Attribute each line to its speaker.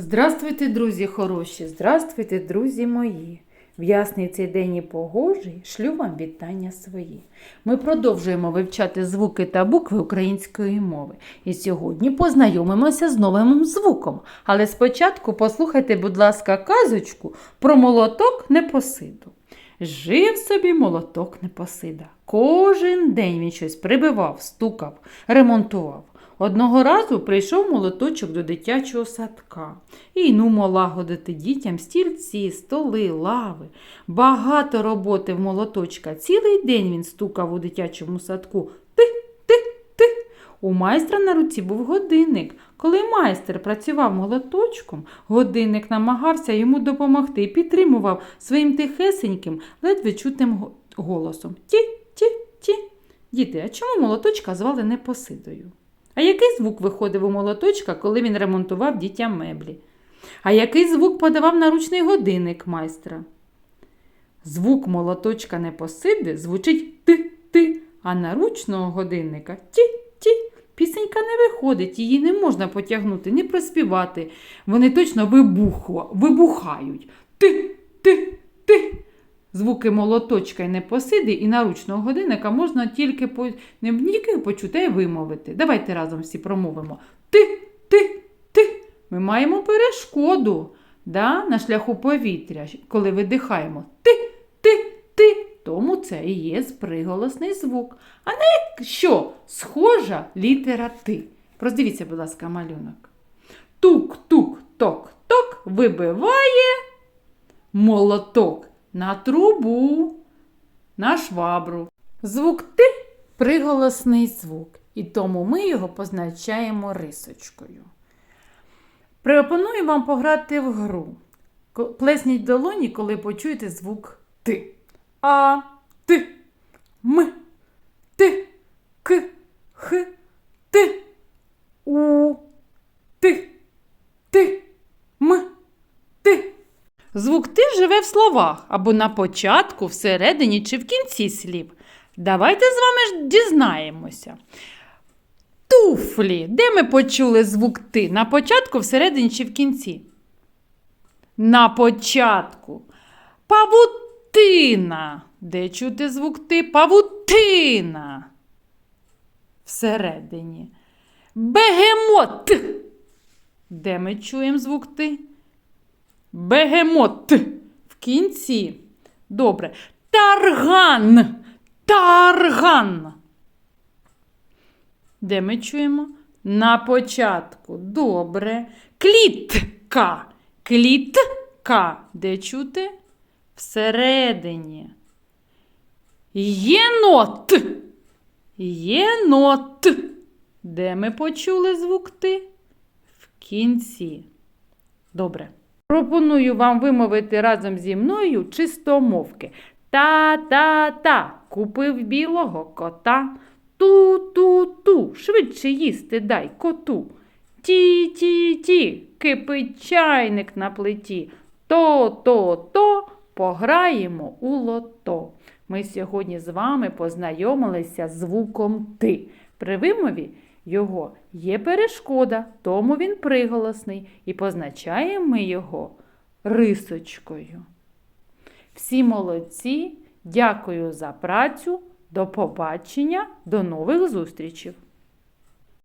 Speaker 1: Здравствуйте, друзі хороші! Здравствуйте, друзі мої! В ясний цей день і погожий шлю вам вітання свої. Ми продовжуємо вивчати звуки та букви української мови. І сьогодні познайомимося з новим звуком. Але спочатку послухайте, будь ласка, казочку про молоток непосиду. Жив собі молоток непосида. Кожен день він щось прибивав, стукав, ремонтував. Одного разу прийшов молоточок до дитячого садка і нумо лагодити дітям стільці, столи, лави. Багато роботи в молоточка. Цілий день він стукав у дитячому садку. Ти, ти, ти. У майстра на руці був годинник. Коли майстер працював молоточком, годинник намагався йому допомогти і підтримував своїм тихесеньким, ледве чутним голосом. Ті, ті, ті. Діти, а чому молоточка звали Непосидою? А який звук виходив у молоточка, коли він ремонтував дітям меблі? А який звук подавав наручний годинник майстра? Звук молоточка непосиди звучить ти-ти, а наручного годинника ті-ті. Пісенька не виходить, її не можна потягнути, не проспівати. Вони точно вибуху, вибухають. Ти-ти-ти. Звуки молоточка і непосиди і наручного годинника можна тільки по... не тільки почути, а й вимовити. Давайте разом всі промовимо. Ти, ти, ти. Ми маємо перешкоду да, на шляху повітря, коли видихаємо. Ти, ти, ти. Тому це і є приголосний звук. А на що? Схожа літера Ти. Роздивіться, будь ласка, малюнок. Тук-тук-ток-ток вибиває молоток на трубу, на швабру. Звук Т приголосний звук, і тому ми його позначаємо рисочкою. Пропоную вам пограти в гру. Плесніть долоні, коли почуєте звук Т. А, Т, М, Т, К, Х, Т, У, Т, Т, М, Т. Звук ти живе в словах або на початку, всередині чи в кінці слів. Давайте з вами ж дізнаємося. Туфлі. Де ми почули звук ти? На початку, всередині чи в кінці? На початку. Павутина. Де чути звук ти? Павутина. Всередині. Бегемот. Де ми чуємо звук ти? Бегемот в кінці. Добре. Тарган. Тарган. Де ми чуємо? На початку. Добре. Клітка. Клітка. Де чути? Всередині. Єнот. Єнот. Де ми почули звук ти? В кінці. Добре. Пропоную вам вимовити разом зі мною чистомовки. Та-та-та, купив білого кота. Ту-ту-ту, швидше їсти дай коту. Ті-ті-ті, кипить чайник на плиті. То-то-то, пограємо у лото. Ми сьогодні з вами познайомилися з звуком ти. При вимові його є перешкода, тому він приголосний, і позначаємо ми його рисочкою. Всі молодці, дякую за працю. До побачення, до нових зустрічей!